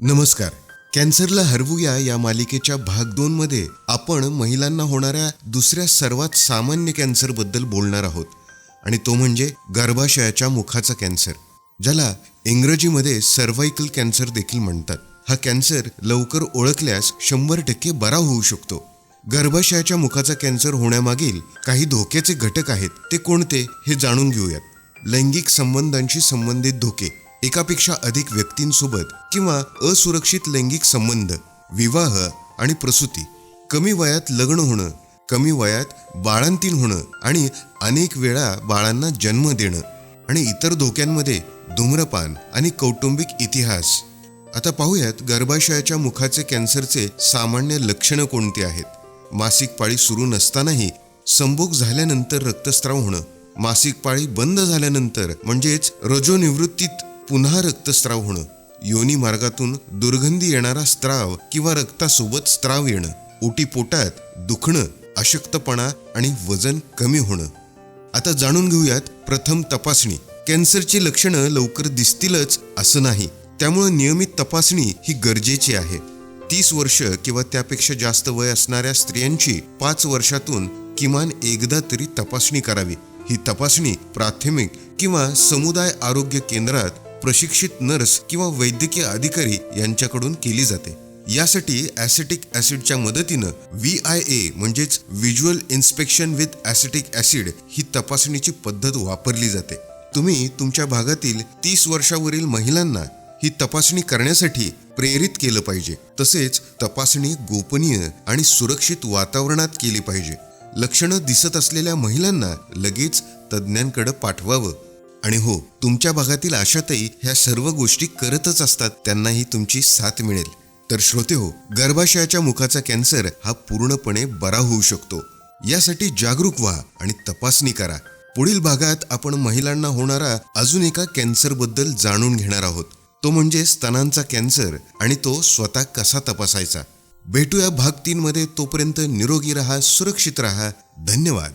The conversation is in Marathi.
नमस्कार. कॅन्सरला हरवूया या मालिकेच्या भाग दोन मध्ये आपण महिलांना होणाऱ्या दुसऱ्या सर्वात सामान्य कॅन्सरबद्दल बोलणार आहोत. आणि तो म्हणजे गर्भाशयाच्या मुखाचा कॅन्सर ज्याला इंग्रजीमध्ये सर्व्हायकल कॅन्सर देखील म्हणतात. हा कॅन्सर लवकर ओळखल्यास शंभर टक्के बरा होऊ शकतो. गर्भाशयाच्या मुखाचा कॅन्सर होण्यामागील काही धोक्याचे घटक आहेत ते कोणते हे जाणून घेऊयात. लैंगिक संबंधांशी संबंधित धोके एकापेक्षा अधिक व्यक्तींसोबत किंवा असुरक्षित लैंगिक संबंध विवाह आणि प्रसूती कमी वयात लग्न होणं कमी वयात बाळांतीन होणं आणि अनेक वेळा बाळांना जन्म देणं आणि इतर धोक्यांमध्ये धूम्रपान आणि कौटुंबिक इतिहास. आता पाहूयात गर्भाशयाच्या मुखाचे कॅन्सरचे सामान्य लक्षणं कोणती आहेत? मासिक पाळी सुरू नसतानाही संभोग झाल्यानंतर रक्तस्राव होणं मासिक पाळी बंद झाल्यानंतर म्हणजेच रजोनिवृत्तीत पुन्हा रक्तस्राव होणं योनी मार्गातून दुर्गंधी येणारा स्त्राव किंवा रक्तासोबत स्त्राव येणं उटीपोटात दुखणं अशक्तपणा आणि वजन कमी होणं. आता जाणून घेऊयात प्रथम तपासणी. कॅन्सरची लक्षणं लवकर दिसतीलच असं नाही. त्यामुळे नियमित तपासणी ही गरजेची आहे. तीस वर्ष किंवा त्यापेक्षा जास्त वय असणाऱ्या स्त्रियांची पाच वर्षातून किमान एकदा तरी तपासणी करावी. ही तपासणी प्राथमिक किंवा समुदाय आरोग्य केंद्रात प्रशिक्षित नर्स किंवा वैद्यकीय अधिकारी यांच्याकडून केली जाते. यासाठी ॲसिटिक ॲसिडच्या मदतीनं व्ही आय ए म्हणजेच visual inspection with acetic acid ही तपासणीची पद्धत वापरली जाते. तुम्ही तुमच्या भागातील तीस वर्षावरील महिलांना ही तपासणी करण्यासाठी प्रेरित केलं पाहिजे. तसेच तपासणी गोपनीय आणि सुरक्षित वातावरणात केली पाहिजे. लक्षणं दिसत असलेल्या महिलांना लगेच तज्ज्ञांकडे पाठवावं. आणि हो तुमच्या भागातील आशाताई ह्या सर्व गोष्टी करतच असतात त्यांनाही तुमची साथ मिळेल. तर श्रोते हो गर्भाशयाच्या मुखाचा कॅन्सर हा पूर्णपणे बरा होऊ शकतो. यासाठी जागरूक व्हा आणि तपासणी करा. पुढील भागात आपण महिलांना होणारा अजून एका कॅन्सरबद्दल जाणून घेणार आहोत. तो म्हणजे स्तनांचा कॅन्सर आणि तो स्वतः कसा तपासायचा? भेटूया भाग तीन मध्ये तोपर्यंत निरोगी राहा सुरक्षित राहा. धन्यवाद.